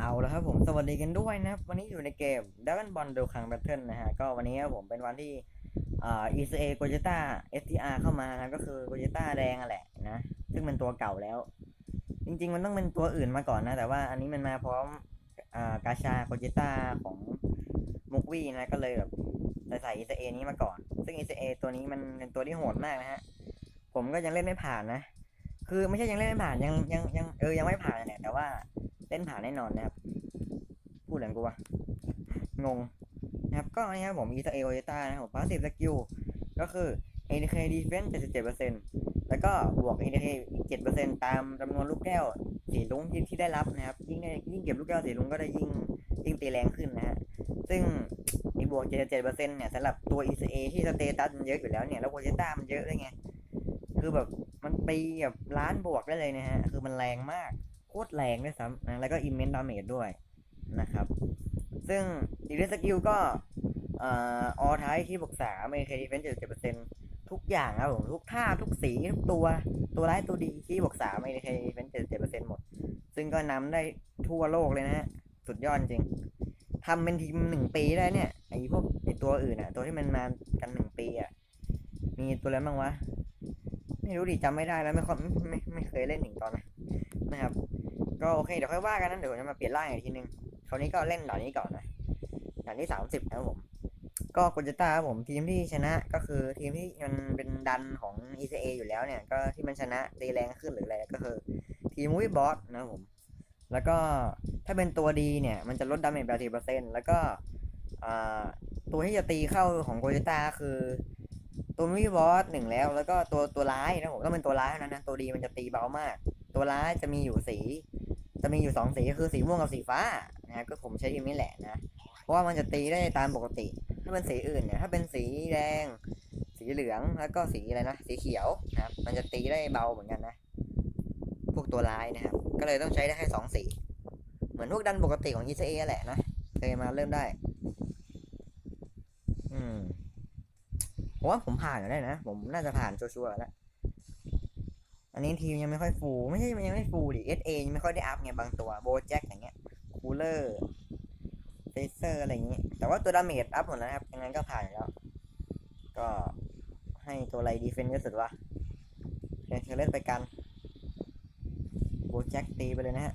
เอาแล้วครับผมสวัสดีกันด้วยนะครับ วันนี้อยู่ในเกม Dragon Ball Dokkan Battle นะฮะ ก็วันนี้ครับผมเป็นวันที่อ่า ECA g o j e t a STR เข้ามานะก็คือ g o j e t a แดงอะแหละนะ ซึ่งเป็นตัวเก่าแล้ว จริง ๆ มันต้องเป็นตัวอื่นมาก่อนนะ แต่ว่าอันนี้มันมาพร้อมอ่ากาชา g o j e t a ของมุกวี่นะ ก็เลยแบบใส่ ECA นี้มาก่อน ซึ่ง ECA ตัวนี้มันเป็นตัวที่โหดมากนะฮะ ผมก็ยังเล่นไม่ผ่านนะ คือไม่ใช่ยังเล่นไม่ผ่านยังยังยังเออยังไม่ผ่านแหละแต่ว่าเล่นผ่านแน่นอนนะครับ พูดอะไรของกูวะงงนะครับก็นนี้ครับผมอีสเอโอเจต้านะครับผมพาสซีฟสกิลก็คือ ADK Defense 77%แล้วก็บวก ADK อีก7%ตามจำนวนลูกแก้วสีลุงที่ที่ได้รับนะครับ ยิ่งได้ยิ่งเก็บลูกแก้วสีลุงก็ได้ยิ่งยิ่งตีแรงขึ้นนะฮะซึ่งไอ้บวก77%เนี่ยสำหรับตัว ECA ที่สเตตัสมันเยอะอยู่แล้วเนี่ยแล้วโอเจต้ามันเยอะด้วยไงคือแบบ มันตีแบบล้านบวกได้เลยนะฮะ คือมันแรงมาก โคตรแรงด้วยซ้ำนะ แล้วก็อิมเมนต์ดาเมจด้วยนะครับ ซึ่งดีเดสกิลก็ออท้ายที่บวกสามเอเคดีเฟนเจ็ดเจ็ดเปอร์เซ็นต์ทุกอย่างครับผมทุกท่าทุกสี ทุกตัวตัวร้ายตัวดีที่บวกสามเอเคดีเฟนเจ็ดเจ็ดเปอร์เซ็นต์หมด ซึ่งก็นำได้ทั่วโลกเลยนะฮะ สุดยอดจริงทำเป็นทีมหนึ่งปีได้เนี่ยไอ้พวกไอ้ตัวอื่นอะ ตัวที่มันมากันหนึ่งปีอะมีตัวอะไรบ้างวะ ไม่รู้ดิจำไม่ได้แล้วไม่ค่อยไม่ไม่ไม่เคยเล่นถึงตอนนั้นะครับ ก็โอเคเดี๋ยวค่อยว่ากันนะเดี๋ยวจะมาเปลี่ยนร่างอีกทีนึงคราวนี้ก็เล่นด่านนี้ก่อนนะด่านที่สามสิบนะครับผม ก็กุจต้าครับผมทีมที่ชนะก็คือทีมที่มันเป็นดันของ ECA อยู่แล้วเนี่ย ก็ที่มันชนะตีแรงขึ้นหรืออะไรก็คือ ทีมวิบอสนะครับผม แล้วก็ถ้าเป็นตัวดีเนี่ย มันจะลดดาเมจแบบสิบเปอร์เซ็นต์แล้วก็ตัวที่จะตีเข้าของโกจิต้าคือ ตัววิบอสหนึ่งแล้ว แล้วก็ตัวตัวร้ายนะผมต้องเป็นตัวร้ายเท่านั้นนะตัวดีมันจะตีเบามาก ตัวร้ายจะมีอยู่สี จะมีอยู่สองสีคือสีม่วงกับสีฟ้านะก็ผมใช้ทีมนี้แหละนะเพราะว่ามันจะตีได้ตามปกติ ถ้าเป็นสีอื่นเนี่ยถ้าเป็นสีแดง สีเหลืองแล้วก็สีอะไรนะสีเขียวนะครับมันจะตีได้เบาเหมือนกันนะพวกตัวร้ายนะครับก็เลยต้องใช้ได้แค่สองสี เหมือนพวกดันปกติของ e อ a แหละนะเคยมาเริ่มได้ อืม ผมว่าผมผ่านอยู่ได้นะ ผมน่าจะผ่านชัวร์ๆแล้ว อันนี้ทีมยังไม่ค่อยฟูไม่ใช่ยังไม่ฟูดิ SA ยังไม่ค่อยได้อัพไงบางตัวโบแจ็คอย่างเงี้ยคูลเลอร์เฟเซอร์อะไรอย่างเงี้ยแต่ว่าตัวดาเมจอัพหมดแล้วครับยังไงก็ผ่านแล้ว ก็ให้ตัวอะไรดีเฟนต์เยอะสุดวะเเธอเล่นไปกันโบแจ็คตีไปเลยนะฮะ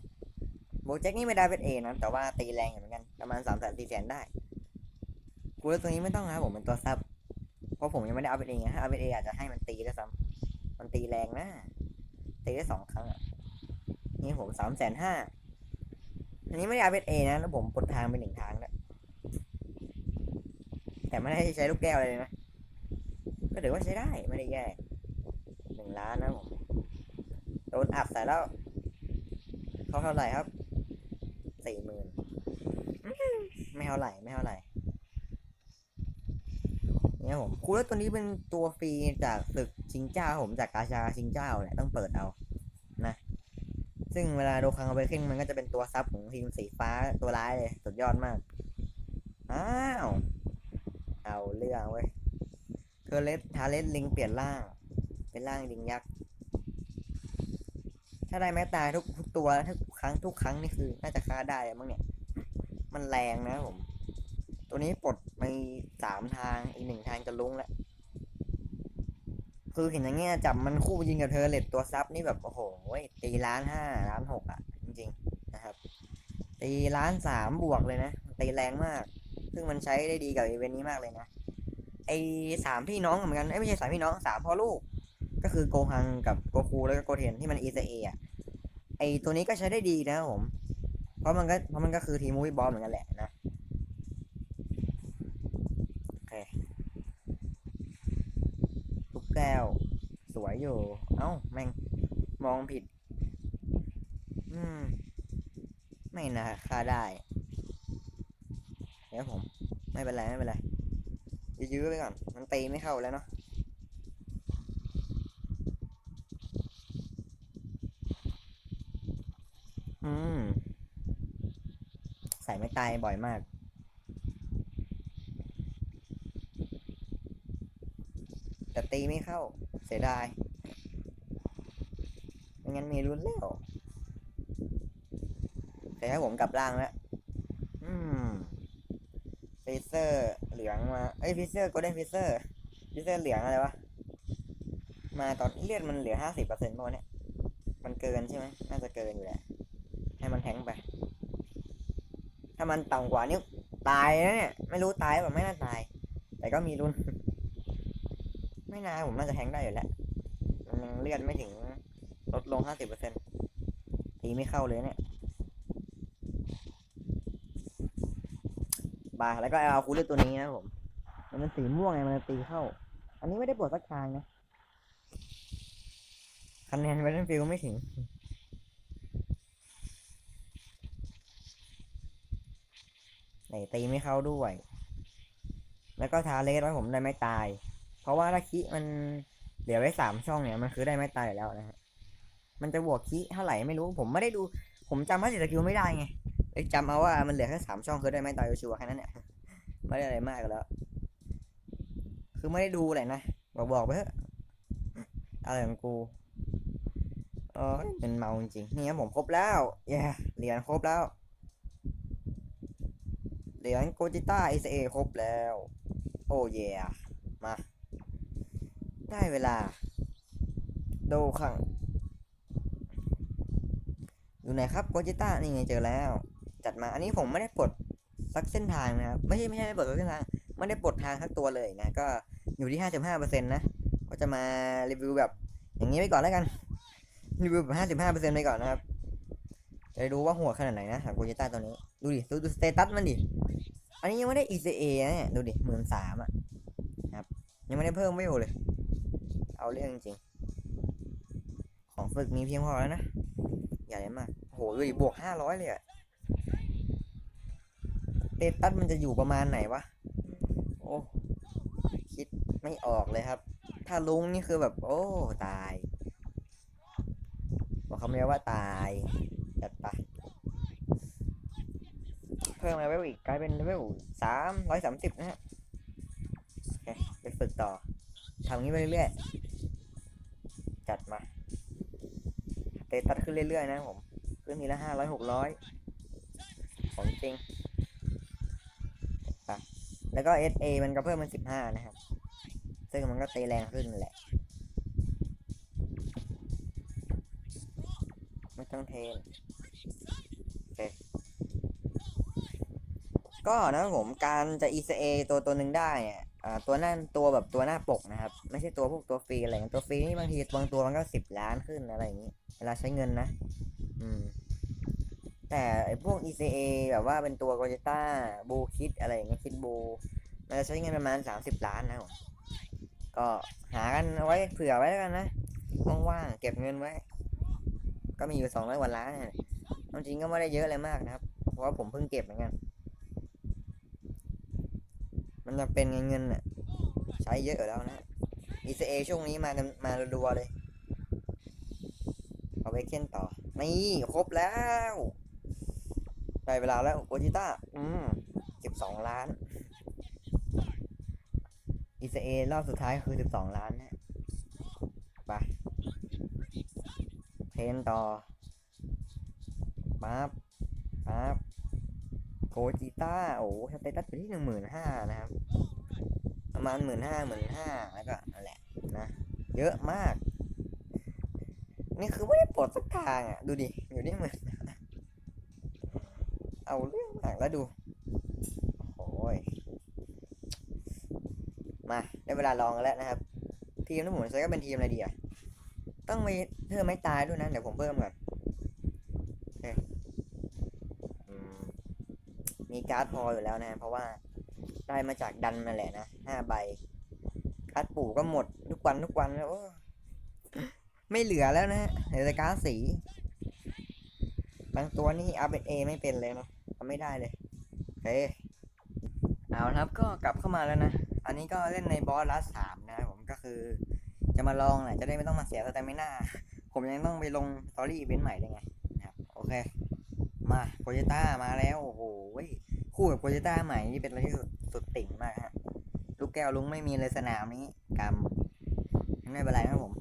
โบแจ็คนี่ไม่ได้เป็นเอนะแต่ว่าตีแรงเหมือนกันประมาณสามแสนสี่แสนได้คูลเลอร์ตัวนี้ไม่ต้องนะครับผมเป็นตัวซับ ราะผมยังไม่ได้อัพเป็นเองนะถ้าอัพเป็นเออาจจะให้มันตีด้วยซ้ำมันตีแรงนะตีได้สองครั้งนี่ผมสามแสนห้าอันนี้ไม่ได้อาเป็นเอนะแล้วผมปลดทางไปหนึ่งทางแล้วแต่ไม่ได้ใช้ลูกแก้วอะไรเลยนะก็ถือว่าใช้ได้ไม่ได้แย่หนึ่งล้านนะผมโดนอับใส่แล้วเขาเท่าไหร่ครับสี่หมื่นไม่เท่าไหร่ไม่เท่าไหร่ เนี่ยผมคูแล้วตัวนี้เป็นตัวฟรีจากศึกชิงเจ้าผมจากกาชาชิงเจ้าเนี่ยต้องเปิดเอานะ ซึ่งเวลาโดคังเอาไปขึ้นมันก็จะเป็นตัวซับของทีมสีฟ้าตัวร้ายเลยสุดยอดมาก อ้าว เอาเรื่องเว้ยเทเลสทาเลสลิงเปลี่ยนร่าง เป็นร่างลิงยักษ์ถ้าได้แม้ตายทุกทุกตัวทุกครั้งทุกครั้งนี่คือ น่าจะฆ่าได้อะมั้งเนี่ย มันแรงนะผม ตัวนี้ปลด ไปสามทางอีกหนึ่งทางจะลุ้งแล้วคือเห็นอย่างเงี้ยจับมันคู่ยิงกับเธอเลตตัวซับนี่แบบโอ้โหตีล้านห้าล้านหกอะ จริง ๆ นะครับ ตีล้านสามบวกเลยนะ ตีแรงมาก ซึ่งมันใช้ได้ดีกับอีเวนต์นี้มากเลยนะไอสามพี่น้องเหมือนกันไอไม่ใช่สามพี่น้องสามพ่อลูก ก็คือโกฮังกับโกคูแล้วก็โกเทนที่มันอีเซเอะไอตัวนี้ก็ใช้ได้ดีนะผม เพราะมันก็เพราะมันก็คือทีมูวี่บอลเหมือนกันแหละนะ โอเค ลูก แก้ว สวยอยู่ เอ้า แม่ง มองผิด อืม ไม่นะค่าได้ เดี๋ยวผม ไม่เป็นไร ไม่เป็นไรยื้อไปก่อน มันตีไม่เข้าแล้วเนาะอืม ใส่ไม่ตายบ่อยมาก แตีไม่เข้า เสียดายไม่งั้นมีรุนแล้วโอเคแต่ถ้ผมกลับล่างแล้วอืมฟิเซอร์เหลืองมา เอ้ยฟิเซอร์ก็ได้ฟิเซอร์ฟิเซอร์เหลืองอะไรวะ มาตอนเลือดมันเหลือห้าสิบเปอร์เซ็นต์ป่ะเนี่ย มันเกินใช่ไหมน่าจะเกินอยู่แหละ ให้มันแทงไป ถ้ามันต่ำกว่านี้ตายนะเนี่ย ไม่รู้ตายแบบไม่น่าตาย แต่ก็มีรุน นานผมน่าจะแทงได้อยู่แล้ว มันยังเลือดไม่ถึงลดลงห้าสิบเปอร์เซ็นต์ตีไม่เข้าเลยเนี่ยบาแล้วก็เอาคูเลือดตัวนี้นะผม มันเป็นสีม่วงไงมันตีเข้า อันนี้ไม่ได้ปวดสักทางนะคะแนนเวลนฟิลไม่ถึงไหนตีไม่เข้าด้วย แล้วก็ทาเลสไว้ผมได้ไม่ตาย เพราะว่าถ้าคิมันเหลือไว้สามช่องเนี่ยมันคือได้ไม่ตายอยู่แล้วนะฮะมันจะบวกคิเท่าไหร่ไม่รู้ผมไม่ได้ดู ผมจำพาสิสกิลไม่ได้ไงจำเอาว่ามันเหลือแค่สามช่องคือได้ไม่ตายชัวร์แค่นั้นเนี่ยไม่ได้อะไรมากแล้ว คือไม่ได้ดูเลยนะบอกบอกไปเถอะอะไรของกูเออเป็นเมาจริงนี่ครับผมครบแล้วเย้เหรียญครบแล้วเหรียญโกจิต้า SA ครบแล้ว โอ้เย่มา ได้เวลา ดูข้างอยู่ไหนครับโกจิต้านี่ไงเจอแล้ว จัดมาอันนี้ผมไม่ได้ปลดสักเส้นทางนะครับไม่ใช่ไม่ใช่ไม่ปลดสักเส้นทางไม่ได้ปลดทางทั้งตัวเลยนะก็อยู่ที่ห้าสิบห้าเปอร์เซ็นต์นะก็จะมารีวิวแบบ อย่างนี้ไปก่อนแล้วกันรีวิวแบบห้าสิบห้าเปอร์เซ็นต์ไปก่อนนะครับจะได้ดูว่าหัวขนาดไหนนะโกจิต้าตัวนี้ดูดิดูดูสเตตัสมันดิอันนี้ยังไม่ได้ ECA นะเนี่ยดูดิหมื่นสามอะครับยังไม่ได้เพิ่มไม่อเลย เอาเรื่องจริง ของฝึกมีเพียงพอแล้วนะ อย่าเลยมากโหดูดิบวกห้าร้อยเลยอะเตตัสมันจะอยู่ประมาณไหนวะ โอ้คิดไม่ออกเลยครับ ถ้าลุงนี่คือแบบ โอ้ ตาย บอกคำเดียวว่าตาย จัดไป เพิ่มเลเวลอีกกลายเป็นเลเวลสามร้อยสามสิบนะฮะเคไปฝึกต่อทำงี้ไปเรื่อยๆ จัดมาเตตัดขึ้นเรื่อยๆนะผม ขึ้นทีละห้าร้อยหกร้อยของจริงแล้วก็ SA มันก็เพิ่มเป็นสิบห้านะครับ ซึ่งมันก็เตีแรงขึ้นแหละ ไม่ต้องเทนก็นะผมการจะ ECA ตัวตัวหนึ่งได้เนี่ย ตัวนั่นตัวแบบตัวหน้าปกนะครับ ไม่ใช่ตัวพวกตัวฟรีอะไรอย่างเงี้ยตัวฟรีนี่บางทีบางตัวมันก็สิบล้านขึ้นอะไรอย่างงี้ เวลาใช้เงินนะ อืม แต่ไอพวก ECA แบบว่าเป็นตัวโกจิต้าบูคิดอะไรอย่างเงี้ยคิดบูมันจะใช้เงินประมาณสามสิบล้านนะผมก็หากันไว้เผื่อไว้แล้วกันนะว่างๆเก็บเงินไว้ ก็มีอยู่สองร้อยกว่าล้านเนี่ยความจริงก็ไม่ได้เยอะอะไรมากนะครับ เพราะว่าผมเพิ่งเก็บเหมือนกัน มันจะเป็นเงินเงินน่ะใช้เยอะอยู่แล้วนะ ECA ช่วงนี้มากันมารัวเลยเอาไปเค้นต่อ นี่ครบแล้วได้เวลาแล้วโกจิต้า อืมสิบสองล้าน ECA รอบสุดท้ายคือสิบสองล้านนะไปเทรนต่อปั๊บปั๊บ โกจิต้าโอ้สเตตัสอยู่ที่หนึ่งหมื่นห้านะครับ ประมาณหมื่นห้าหมื่นห้าแล้วก็นั่นแหละนะเยอะมาก นี่คือไม่ได้ปลดสักทางอะ ดูดิ อยู่ที่หมื่นเอาเรื่องมากแล้วดูโอ้ยมาได้เวลาลองกันแล้วนะครับ ทีมที่ผมใช้ก็เป็นทีมอะไรดีอะ ต้องมีเพิ่มไม่ตายด้วยนะ เดี๋ยวผมเพิ่มก่อน มีการ์ดพออยู่แล้วนะ เพราะว่าได้มาจากดันนั่นแหละนะห้าใบ การ์ดปู่ก็หมดทุกวันทุกวันแล้วโอ้ไม่เหลือแล้วนะเหลือแต่การ์ดสี บางตัวนี่อัพเป็นเอไม่เป็นเลยนะทำไม่ได้เลยโอเคเอาครับก็กลับเข้ามาแล้วนะ อันนี้ก็เล่นในบอสลัสสามนะผมก็คือ จะมาลองแหละจะได้ไม่ต้องมาเสียสแตมิน่าผมยังต้องไปลงสตอรี่อีเวนต์ใหม่เลยไงนะครับโอเค มาโปเจต้ามาแล้ว โอ้โห คู่กับโปเจต้าใหม่นี่เป็นอะไรที่สุดสุดติ่งมากฮะลูกแก้วลุงไม่มีเลยสนามนี้กรรมไม่เป็นไรนะผม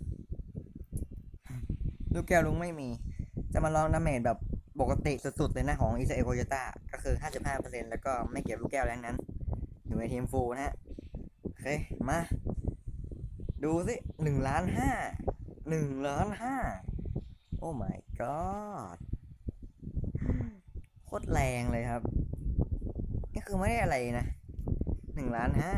ลูกแก้วลุงไม่มี จะมาลองดาเมจแบบปกติสุดๆเลยนะของอิสราเอลโคโยต้าก็คือ 55%แล้วก็ไม่เก็บลูกแก้วแรงนั้น อยู่ในทีมฟูนะฮะ โอเค มา ดูสิหนึ่งล้านห้าหนึ่งล้านห้าโอ้ my god โคตรแรงเลยครับ คือไม่ได้อะไรนะหนึ่งล้านห้า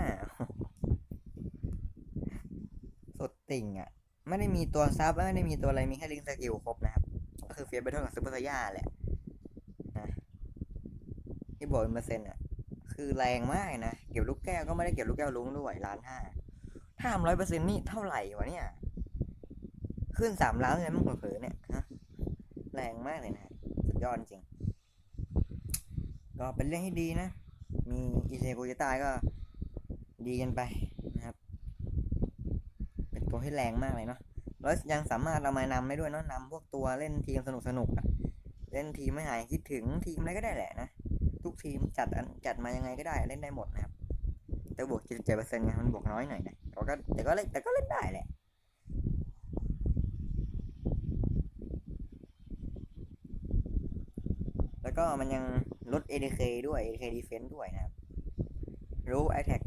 สดติ่งอะ่ะ ไม่ได้มีตัวซับไม่ได้มีตัวอะไรมีแค่ลิงก์สกิลครบนะครับ ก็คือเฟียสเบทเทิลกับซูเปอร์ไซย่าแหละนะที่บอกเป็นเปอร์เซ็นต์อะ คือแรงมากนะ เก็บลูกแก้วก็ไม่ได้เก็บลูกแก้วลุงด้วยล้านห้าถ้าทำร้อยเปอร์เซ็นต์นี่เท่าไหร่วะเนี่ย ขึ้นสามล้านเลยมั้งเผลอเนี่ยฮะแรงมากเลยนะ สุดยอดจริง ก็เป็นเรื่องที่ดีนะ มีอิเซโกยตายก็ดีกันไปนะครับ เป็นตัวที่แรงมากเลยเนาะแล้วยังสามารถเอามานำได้ด้วยเนาะนำพวกตัวเล่นทีมสนุกสนุกๆอะเล่นทีมไม่หายคิดถึงทีมอะไรก็ได้แหละนะทุกทีมจัดจัดมายังไงก็ได้เล่นได้หมดนะครับ แต่บวก77%ไงมันบวกน้อยหน่อยนะแต่ก็แต่ก็เล่นแต่ก็เล่นได้แหละแล้วก็มันยัง ลด ADK ด้วย ADK Defense ด้วยนะครับ รู้ Attack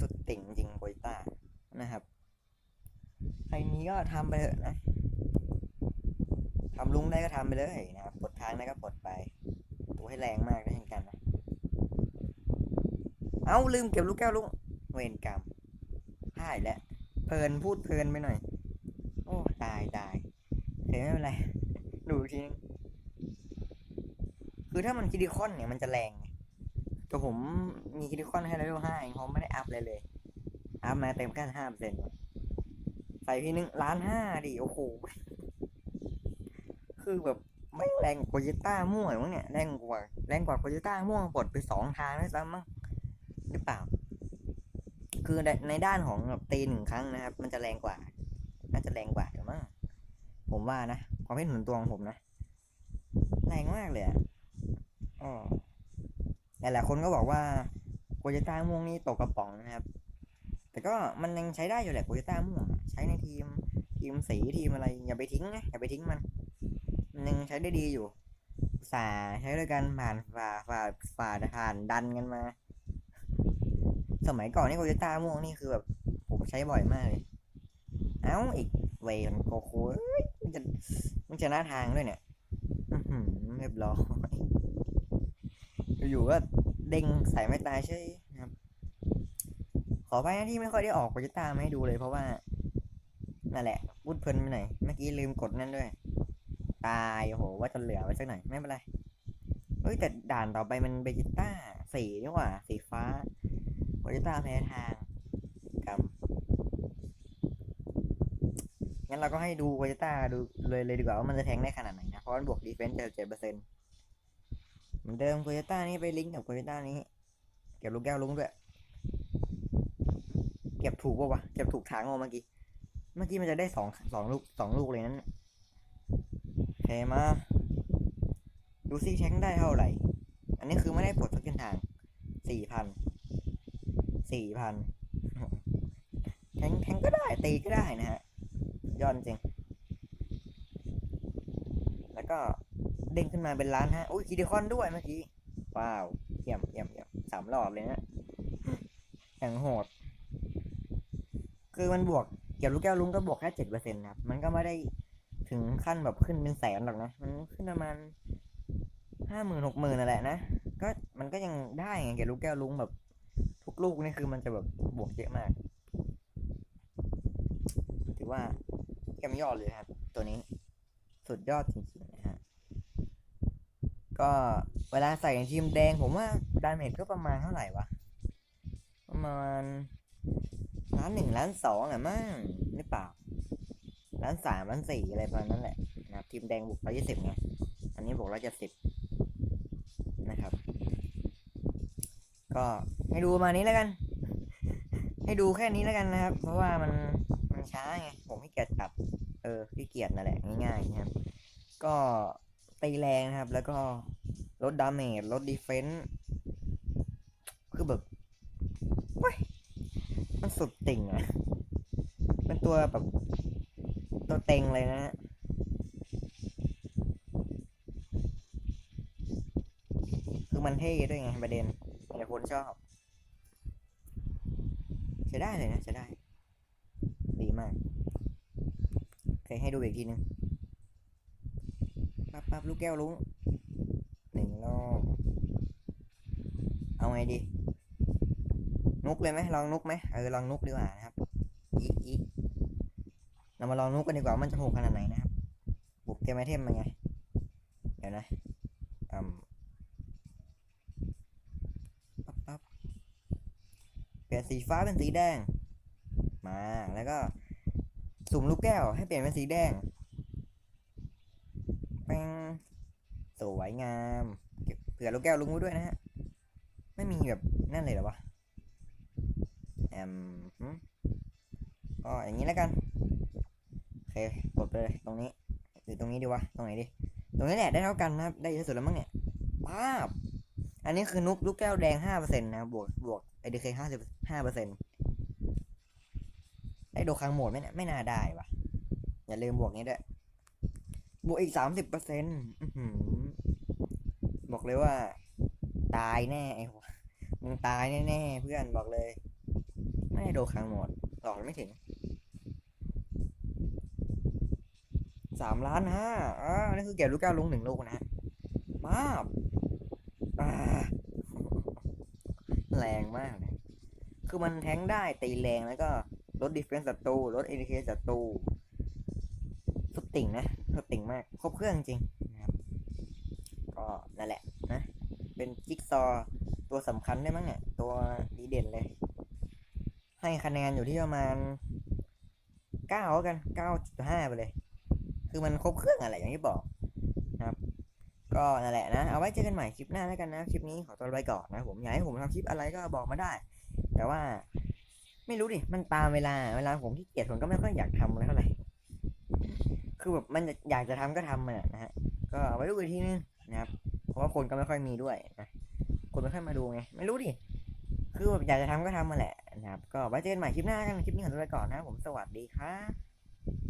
สุดติ่งจริงโบยต้านะครับ ใครมีก็ทำไปเถอะนะทำลุงได้ก็ทำไปเลยนะครับปลดทางได้ก็ปลดไป ตัวให้แรงมากได้เช่นกันนะ เอาลืมเก็บลูกแก้วลุงเวรกรรมพลาดแล้วเพลินพูดเพลินไปหน่อย โอ้ตายตายเฮ้ยไม่เป็นไร ดูทีนึง คือถ้ามันคิดิคอนเนี่ยมันจะแรงไงแต่ผมมีคิดิคอนให้เลเวลห้าเองผมไม่ได้อัพเลยเลย อัพมาเต็มแค่ห้าเปอร์เซ็นต์ใส่ทีนึงล้านห้าดิโอ้โห คือแบบไม่แรงกว่าโคจิต้าม่วมั้งเนี่ยแรงกว่าแรงกว่าโคจิต้าม่วงปดไปสองทางด้วยซ้ำมั้งหรือเปล่า คือในในด้านของแบบตีหนึ่งครั้งนะครับ มันจะแรงกว่า น่าจะแรงกว่าเดี๋ยวมั้งผมว่านะความเห็นส่วนตัวของผมนะ แรงมากเลยอะ หลายๆคนก็บอกว่าโกเจต้าม่วงนี่ตกกระป๋องนะครับ แต่ก็มันยังใช้ได้อยู่แหละโกเจต้าม่วง ใช้ในทีมทีมสีทีมอะไร อย่าไปทิ้งนะอย่าไปทิ้งมัน มันยังใช้ได้ดีอยู่สาใช้ด้วยกันผ่านฝ่าฝ่าฝ่าผ่านดันกันมา สมัยก่อนนี่โกเจต้าม่วงนี่คือแบบผมใช้บ่อยมากเลย เอ้าอีกเวนโกโคเอ้ยมันจะมันจะหน้าทางด้วยเนี่ยเรียบร้อย อยู่ๆก็เด้งใส่ไม่ตายใช่นะครับ ขอไปนะที่ไม่ค่อยได้ออกโปรเจกตามาให้ดูเลยเพราะว่านั่นแหละพูดเพลินไปหน่อยเมื่อกี้ลืมกดนั่นด้วย ตายโอ้โหว่าจะเหลือไว้สักหน่อยไม่เป็นไรเฮ้ยแต่ด่านต่อไปมันเบจิต้าสีนี่หว่าสีฟ้าโปรเจกตาแพ้ทางกรรมงั้นเราก็ให้ดูโปรเจกตาดูเลยเลยดีกว่าว่ามันจะแทงได้ขนาดไหนนะเพราะมันบวกดีเฟนส์เจ็ดเปอร์เซ็นต์ เหมือนเดิมโปรเจกตานี้ไปลิงก์กับโปรเจกตานี้ เก็บลูกแก้วลุงด้วย เก็บถูกป่าวะ เก็บถูกทางเอาเมื่อกี้ เมื่อกี้มันจะได้สองสองลูกสองลูกเลยนั้นโอเคมา ดูซิแทงได้เท่าไหร่ อันนี้คือไม่ได้ปลดสักทางสี่พันสี่พันแทงแทงก็ได้ตีก็ได้นะฮะ ยอดจริง แล้วก็ เด้งขึ้นมาเป็นล้านฮะอุ้ยคิดิคอนด้วยเมื่อกี้ว้าวเยี่ยมเยี่ยมเยี่ยมสามรอบเลยนะอย่างโหด คือมันบวกเกี่ยวลูกแก้วลุงก็บวกแค่เจ็ดเปอร์เซ็นต์ครับ มันก็ไม่ได้ถึงขั้นแบบขึ้นเป็นแสนหรอกนะ มันขึ้นประมาณห้าหมื่นหกหมื่นนั่นแหละนะ ก็มันก็ยังได้ไงเกี่ยวลูกแก้วลุงแบบ ทุกลูกนี่คือมันจะแบบบวกเยอะมาก ถือว่าเยี่ยมยอดเลยครับ ตัวนี้ สุดยอดจริงๆ ก็เวลาใส่ทีมแดงผมว่าดาเมจก็ประมาณเท่าไหร่วะ ประมาณล้านหนึ่งล้านสองอะมั้งหรือเปล่าล้านสามล้านสี่อะไรประมาณนั้นแหละนะครับทีมแดงบวกร้อยยี่สิบไงอันนี้บวกร้อยเจ็ดสิบนะครับ ก็ให้ดูประมาณนี้แล้วกัน ให้ดูแค่นี้แล้วกันนะครับ เพราะว่ามันมันช้าไงผมขี้เกียจตัดเออขี้เกียจนั่นแหละง่ายๆนะครับ ก็ ตีแรงนะครับ แล้วก็ลดดาเมจลดดีเฟนส์คือแบบมันสุดติ่งอะเป็นตัวแบบ ตัวเต็งเลยนะฮะคือมันเท่ด้วยไงประเด็นแต่คนชอบใช้ได้เลยนะใช้ได้ ดีมาก โอเค ให้ดูอีกทีนึง ปั๊บปั๊บลูกแก้วลุงหนึ่งรอบเอาไงดี นุกเลยไหมลองนุกไหมเออลองนุกดีกว่านะครับอีอีเรามาลองนุกกันดีกว่ามันจะโหดขนาดไหนนะครับบุกเตรียมไอเทมมาไง เดี๋ยวนะอืมปั๊บปั๊บเปลี่ยนสีฟ้าเป็นสีแดง มาแล้วก็สุ่มลูกแก้วให้เปลี่ยนเป็นสีแดงแป้งส วยงามเก็บเผื่อลูกแก้วลุงไว้ด้วยนะฮะ ไม่มีแบบนั่นเลยหรอวะแอมก็อย่างนี้แล้วกันโอเคกดไปเลยตรงนี้หรือตรงนี้ดีวะตรงไหนดีตรงนี้แหละได้เท่ากันนะครับได้เยอะสุดแล้วมั้งเนี่ยป้าบอันนี้คือนุกลูกแก้วแดงห้าเปอร์เซ็นต์นะบวกบวกไอเดเคห้าสิบห้าเปอร์เซ็นต์ได้โดคังโหมดไหมเนี่ยไม่น่าได้วะอย่าลืมบวกนี้ด้วยบวกอีกสามสิบเปอร์เซ็นต์ บอกเลยว่า ตายแน่ไอ้หัวมึงตายแน่ๆเพื่อนบอกเลย ไม่ได้โดคังหมดหลอกไม่ถึงสามล้านห้าอ่านี่คือเก็บลูกแก้วลงหนึ่งลูกนะมาบอ่าแรงมากนะคือมันแทงได้ตีแรงแล้วก็ลดดิเฟนส์ศัตรูลดเอ k เคศัตรูสุดติ่งนะสุดติ่งมาก ครบเครื่องจริง็นั่นแหละนะเป็นจิ๊กซอตัวสำคัญได้มั้งเนี่ยตัวดีเด่นเลย ให้คะแนนอยู่ที่ประมาณเก้ากันเก้าจุดห้าไปเลย คือมันครบเครื่องอะไรอย่างที่บอกนะครับ ก็นั่นแหละนะ เอาไว้เจอกันใหม่คลิปหน้าแล้วกันนะ คลิปนี้ขอตัวไปก่อนนะผมอยากให้ผมทำคลิปอะไรก็บอกมาได้ แต่ว่าไม่รู้ดิ มันตามเวลา เวลาผมที่เกียจผมก็ไม่ค่อยอยากทำอะไรเท่าไหร่ คือแบบมันอยากจะทำก็ทำมันอะนะฮะ ก็เอาไว้ดูอีกทีนึงนะครับ เพราะว่าคนก็ไม่ค่อยมีด้วยนะคนไม่ค่อยมาดูไง ไม่รู้ดิ คือแบบอยากจะทำก็ทำมาแหละนะครับ ก็ไว้เจอกันใหม่คลิปหน้ากัน คลิปนี้ขอตัวไปก่อนนะ ผมสวัสดีครับ